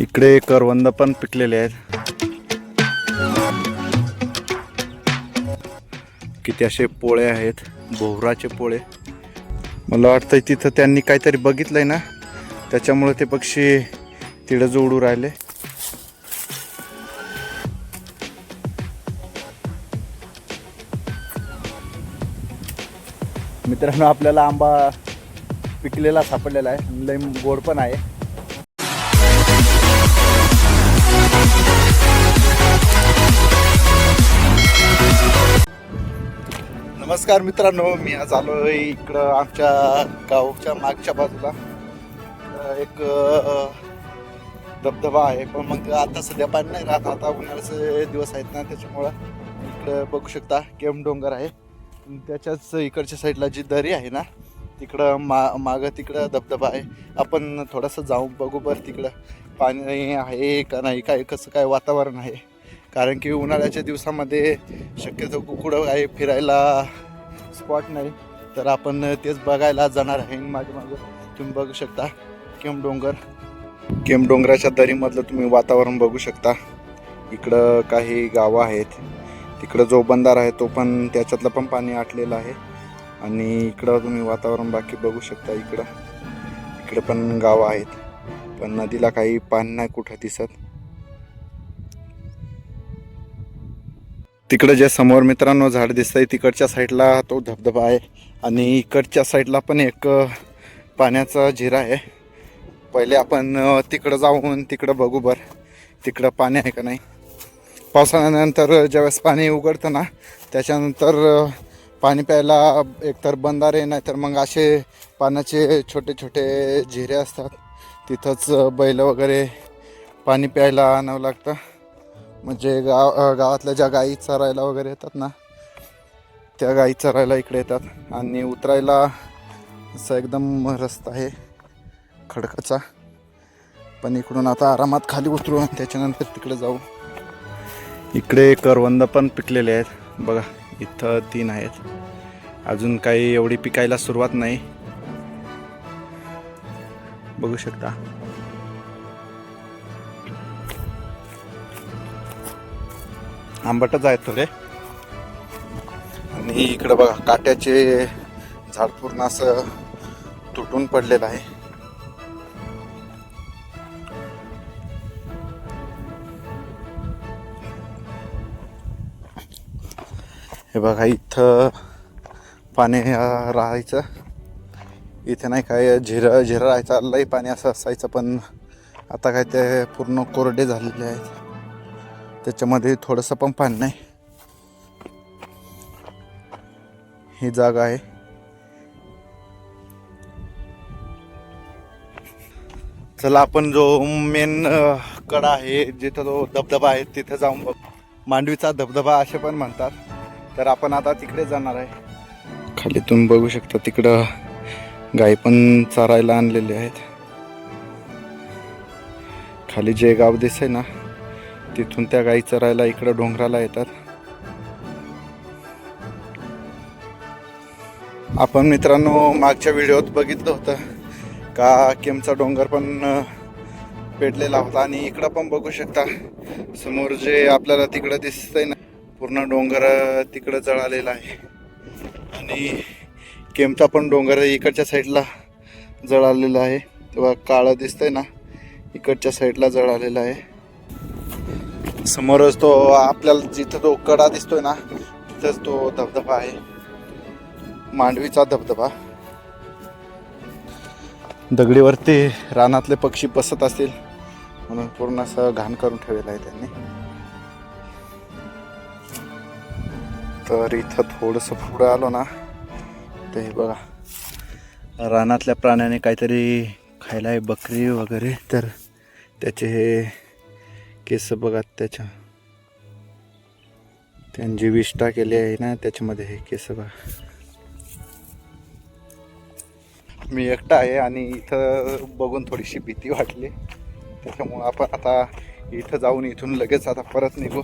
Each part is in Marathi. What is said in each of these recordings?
इकडे करवंद पण पिकलेले आहेत. किती असे पोळे आहेत भोवराचे पोळे. मला वाटतं तिथं त्यांनी काहीतरी बघितलंय ना त्याच्यामुळे ते पक्षी तिडं जोडू राहिले. मित्रांनो आपल्याला आंबा पिकलेला सापडलेला आहे. लय गोड पण आहे. नमस्कार मित्रांनो मी आज आलो आहे इकडं आमच्या गावच्या मागच्या बाजूला. एक धबधबा आहे पण मग आता सध्या पाणी नाही राहत. आता उन्हाळ्याचे दिवस आहेत ना त्याच्यामुळं इकडं बघू शकता केम डोंगर आहे. त्याच्याच इकडच्या साईडला जी दरी आहे ना तिकडं मा मागं तिकडं धबधबा आहे. आपण थोडंसं जाऊन बघू बरं तिकडं. पाणी आहे का नाही काय कसं काय वातावरण आहे. कारण की उन्हाळ्याच्या दिवसामध्ये शक्यतो कुकडं आहे फिरायला स्पॉट नाही. तर आपण तेच बघायला जाणार आहे. माझ्या मागं तुम्ही बघू शकता. केम डोंगर. केम डोंगराच्या दरीमधलं तुम्ही वातावरण बघू शकता. इकडं काही गावं आहेत. तिकडं जो बंधार आहे तो पण त्याच्यातलं पण पाणी आटलेलं आहे. आणि इकडं तुम्ही वातावरण बाकी बघू शकता इकडं. इकडं पण गावं आहेत. पण नदीला काही पाणी नाही कुठं दिसत. तिकडं जे समोर मित्रांनो झाड दिसतंय तिकडच्या साईडला तो धबधबा आहे. आणि इकडच्या साईडला पण एक पाण्याचा झिरा आहे. पहिले आपण तिकडं जाऊन तिकडं बघू बरं. तिकडं पाणी आहे का नाही? पावसाळ्यानंतर ज्यावेळेस पाणी उघडतं ना त्याच्यानंतर पाणी प्यायला एकतर बंधारे नाही तर मग असे पाण्याचे छोटे छोटे झिरे असतात. तिथंच बैल वगैरे पाणी प्यायला आणावं लागतं. म्हणजे गाव गावातल्या ज्या गाई चरायला वगैरे येतात ना त्या गाई चरायला इकडे येतात. आणि उतरायला असा एकदम रस्ता आहे खडकाचा. पण इकडून आता आरामात खाली उतरू आणि त्याच्यानंतर तिकडे जाऊ. इकडे करवंद पण पिकलेले आहेत. बघा इथं तीन आहेत. अजून काही एवढी पिकायला सुरुवात नाही. बघू शकता. आंबटच आहेत थोडे. आणि इकडं बघा काट्याचे झाड पूर्ण असं तुटून पडलेलं आहे. हे बघा इथं पाणी राहायचं. इथे नाही काय झिरं झिरं राहायचं. लई पाणी असं असायचं पण आता काय ते पूर्ण कोरडे झालेले आहेत. त्याच्यामध्ये थोडंसं पण पाणी नाही. ही जागा आहे. चला आपण जो मेन कडा आहे जिथं जो धबधबा आहे तिथे जाऊन बघ. मांडवीचा धबधबा असे पण म्हणतात. तर आपण आता तिकडे जाणार आहे. खाली तुम्ही बघू शकता तिकडं गाई पण चारायला आणलेले आहेत. खाली जे गाव दिसे ना तिथून त्या गाई चरायला इकडं डोंगराला येतात. आपण मित्रांनो मागच्या व्हिडिओत बघितलं होतं का केमचा डोंगर पण पेटलेला होता आणि इकडं पण बघू शकता. समोर जे आपल्याला तिकडं दिसतंय ना पूर्ण डोंगर तिकडं जळालेला आहे. आणि केमचा पण डोंगर इकडच्या साईडला जळालेला आहे. तेव्हा काळं दिसतंय ना इकडच्या साईडला जळालेला आहे. समोरच तो आपल्याला जिथं तो कडा दिसतोय ना तिथंच तो धबधबा आहे. मांडवीचा धबधबा. दगडीवरती रानातले पक्षी बसत असतील म्हणून पूर्ण असं घाण करून ठेवलेलं आहे त्यांनी. तर इथं थोडंसं पुढं आलो ना ते हे बघा. रानातल्या प्राण्याने काहीतरी खायला आहे बकरी वगैरे तर त्याचे हे केस बघा त्याच्या. त्यांची विष्ठा केली आहे ना त्याच्यामध्ये हे केस बघा. मी एकटा आहे आणि इथं बघून थोडीशी भीती वाटली. त्याच्यामुळं आपण आता इथं जाऊन इथून लगेच आता परत निघू.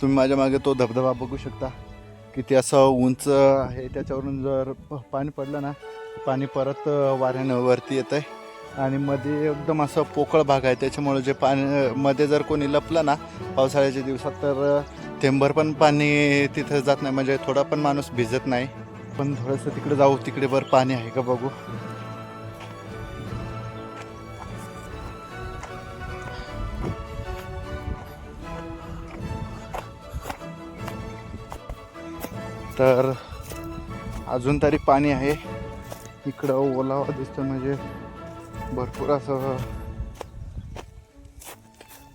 तुम्ही माझ्या मागे तो धबधबा बघू शकता. किती असं उंच आहे. त्याच्यावरून जर पाणी पडलं ना पाणी परत वाऱ्यानं वरती येत आहे आणि मध्ये एकदम असं पोकळ भाग आहे. त्याच्यामुळे जे पाणी मध्ये जर कोणी लपलं ना पावसाळ्याच्या दिवसात तर थेंबर पण पाणी तिथं जात नाही. म्हणजे थोडा पण माणूस भिजत नाही. पण थोडंसं तिकडे जाऊ तिकडे बरं पाणी आहे का बघू. तर अजून तरी पाणी आहे. इकडं ओलावा दिसतं म्हणजे भरपूर असं.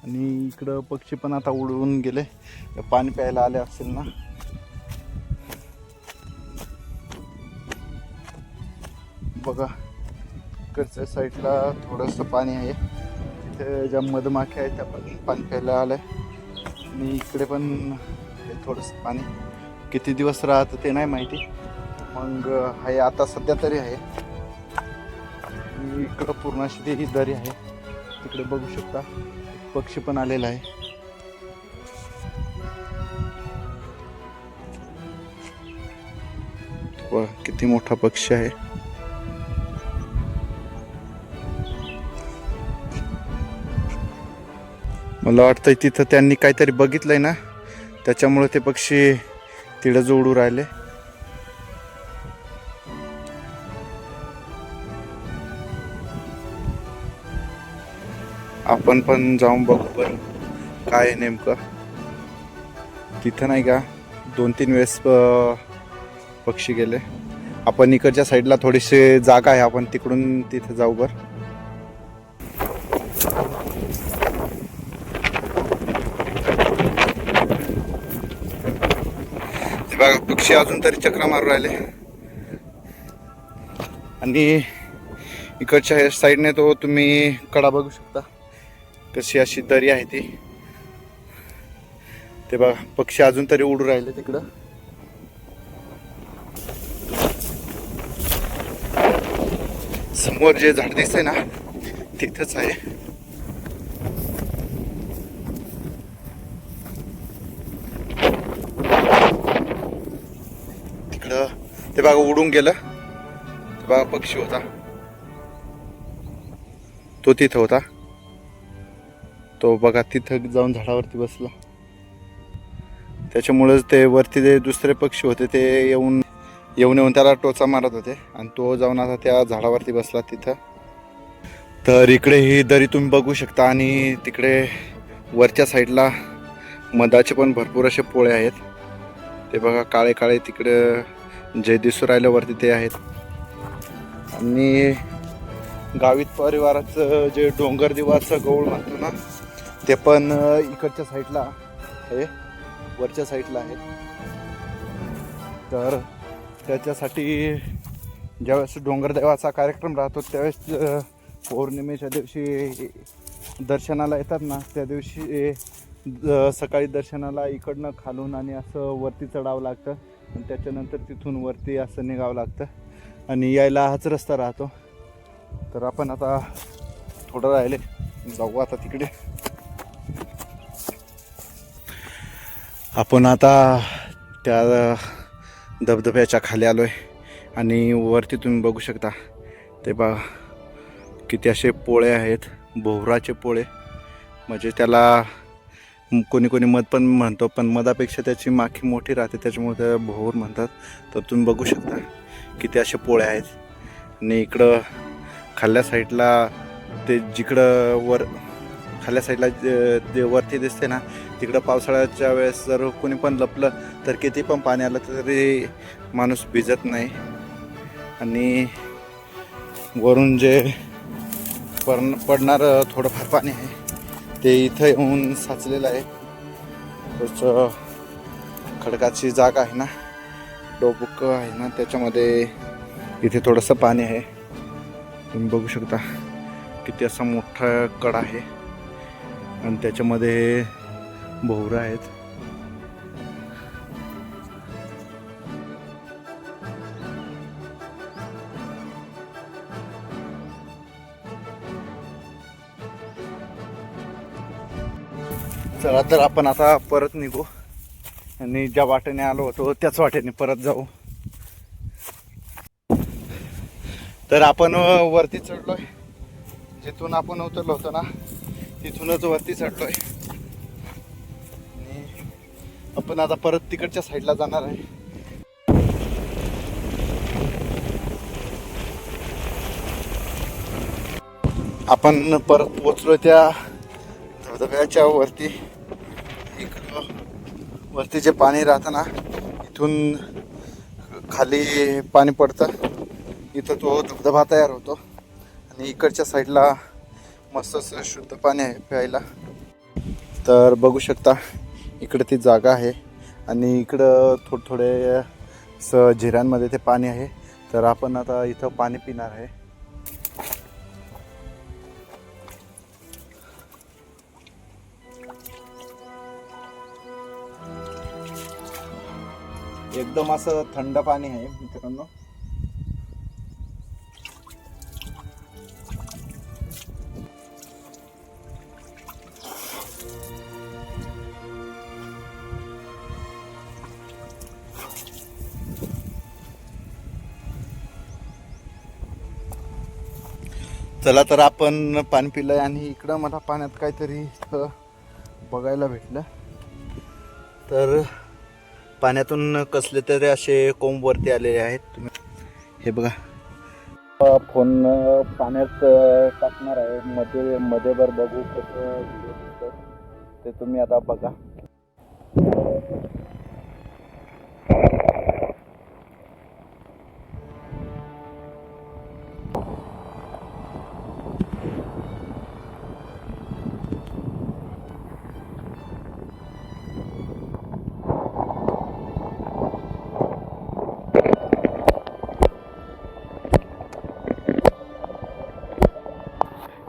आणि इकडं पक्षी पण आता उडून गेले. पाणी प्यायला आले असतील ना. बघा इकडच्या साईडला थोडंसं पाणी आहे. तिथे ज्या मधमाख्या आहेत त्या पण पाणी प्यायला आल्या. आणि इकडे पण थोडंसं पाणी. किती दिवस राहतं ते नाही माहिती. मग आहे आता सध्या तरी आहे. इकडं पूर्ण अशी ती दरी आहे. तिकडे बघू शकता. पक्षी पण आलेला आहे. वा किती मोठा पक्षी आहे. मला वाटतं तिथं त्यांनी काहीतरी बघितलंय ना. त्याच्यामुळे ते पक्षी तिथं जोडू राहिले. आपण पण जाऊन बघू पण काय आहे नेमकं. तिथं नाही का दोन तीन वेळेस पक्षी गेले. आपण इकडच्या साईडला थोडीशी जागा आहे आपण तिकडून तिथे जाऊ बर. बघा पक्षी अजून तरी चक्र मारू राहिले. आणि इकडच्या साईडने तो तुम्ही कडा बघू शकता. कशी अशी दरी आहे ती. ते बघा पक्षी अजून तरी उडू राहिले तिकडं. समोर जे झाड दिसतंय ना तिथंच आहे तिकडं मागं उडून गेलं. बघा पक्षी होता. तो तिथं होता. तो बघा तिथं जाऊन झाडावरती बसला. त्याच्यामुळेच ते वरती जे दुसरे पक्षी होते ते येऊन येऊन येऊन त्याला टोचा मारत होते. आणि तो जाऊन आता त्या झाडावरती बसला तिथं. तर इकडे ही दरी तुम्ही बघू शकता आणि तिकडे वरच्या साईडला मधाचे पण भरपूर असे पोळे आहेत. ते बघा काळे काळे तिकडं जे दिसू राहिलं वरती ते आहेत. आणि गावित परिवाराचं जे डोंगर दिवाचं गौळ म्हणतो ना ते पण इकडच्या साईडला आहे. वरच्या साईडला आहे. तर त्याच्यासाठी ज्यावेळेस डोंगरदेवाचा कार्यक्रम राहतो त्यावेळेस पौर्णिमेच्या दिवशी दर्शनाला येतात ना त्या दिवशी सकाळी दर्शनाला इकडनं खालून आणि असं वरती चढावं लागतं. आणि त्याच्यानंतर तिथून वरती असं निघावं लागतं. आणि यायला हाच रस्ता राहतो. तर आपण आता थोडं राहिले. जाऊ आता तिकडे. आपण आता त्या धबधब्याच्या खाली आलो आहे आणि वरती तुम्ही बघू शकता. ते बा किती असे पोळे आहेत. भोवराचे पोळे. म्हणजे त्याला कोणी कोणी मध पण म्हणतो पण मधापेक्षा त्याची माखी मोठी राहते त्याच्यामुळे त्याला भोवर म्हणतात. तर तुम्ही बघू शकता किती असे पोळे आहेत. आणि इकडं खाल्ल्या साईडला ते जिकडं वर खाल्ल्या साईडला जे वरती दिसते ना तिकडं पावसाळ्याच्या वेळेस जर कोणी पण लपलं तर किती पण पाणी आलं तरी माणूस भिजत नाही. आणि वरून जे पण पडणारं थोडंफार पाणी आहे. ते इथं येऊन साचलेलं आहे. त्याचं खडकाची जागा आहे ना डोबुक आहे ना त्याच्यामध्ये इथे थोडंसं पाणी आहे. तुम्ही बघू शकता किती असा मोठा कडा आहे. आणि त्याच्यामध्ये भोवरा आहेत. चला तर आपण आता परत निघू. आणि ज्या वाटेने आलो होतो त्याच वाटेने परत जाऊ. तर आपण वरती चढलोय. जिथून आपण उतरलो होतो ना तिथूनच वरती चढलोय. आणि आपण आता परत तिकडच्या साईडला जाणार आहे. आपण परत पोचलो त्या धबधब्याच्या वरती इकडं वरती जे पाणी राहतं ना इथून खाली पाणी पडतं. इथं तो धबधबा तयार होतो. आणि इकडच्या साईडला मस्त असं शुद्ध पाणी आहे प्यायला. तर बघू शकता इकडे ती जागा आहे. आणि इकडं थोडे थोडे स झिऱ्यांमध्ये ते पाणी आहे. तर आपण आता इथं पाणी पिणार आहे. एकदम असं थंड पाणी आहे मित्रांनो. चला तर आपण पाणी पिलंय आणि इकडं मला पाण्यात काहीतरी बघायला भेटलं. तर पाण्यातून कसले तरी असे कोंब वरती आलेले आहेत. तुम्ही हे बघा. फोन पाण्यात टाकणार आहे. मध्ये मध्ये भर बघू कसं ते तुम्ही आता बघा.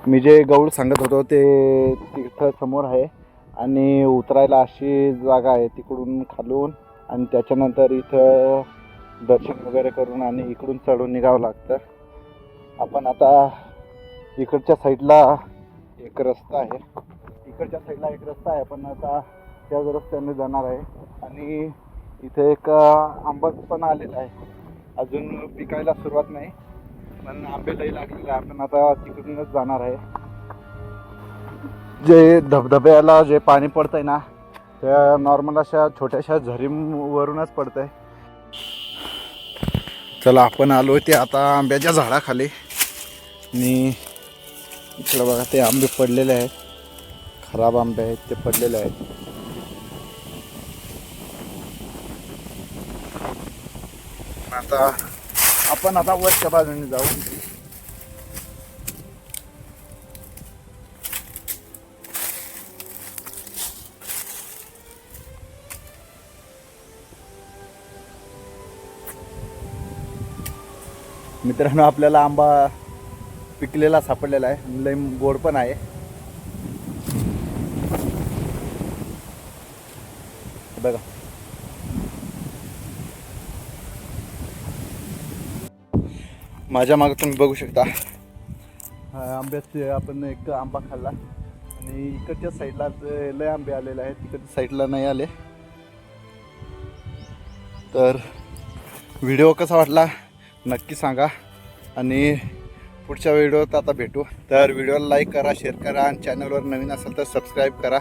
मी जे गौड सांगत होतो ते तिथं समोर आहे आणि उतरायला अशी जागा आहे तिकडून खालून आणि त्याच्यानंतर इथं दर्शन वगैरे करून आणि इकडून चढून निघावं लागतं. आपण आता इकडच्या साईडला एक रस्ता आहे. इकडच्या साईडला एक रस्ता आहे. पण आता त्याच रस्त्याने जाणार आहे. आणि इथे एक आंबा पण आलेला आहे. अजून पिकायला सुरुवात नाही. पण लागलेलं लई आहे आपण आता तिकडूनच जाणार आहे. जे धबधब्याला जे पाणी पडतंय ना त्या नॉर्मल अशा छोट्याशा झरीवरूनच पडतंय. चला आपण आलो ते आता आंब्याच्या झाडाखाली. आणि इकडं बघा ते आंबे पडलेले आहेत. खराब आंबे आहेत ते पडलेले आहेत. आता आपण आता वरच्या बाजूने जाऊ. मित्रांनो आपल्याला आंबा पिकलेला सापडलेला आहे. लय गोड पण आहे. बघा. माझ्या मागं तुम्ही बघू शकता. हा, आंब्याचे आपण एक आंबा खाल्ला. आणि इकडच्या साईडला लय आंबे आलेले आहेत तिकडच्या साईडला नाही आले. तर व्हिडिओ कसा वाटला नक्की सांगा. आणि पुढच्या व्हिडिओत आता भेटू. तर व्हिडिओला लाईक करा शेअर करा आणि चॅनलवर नवीन असेल तर सबस्क्राईब करा.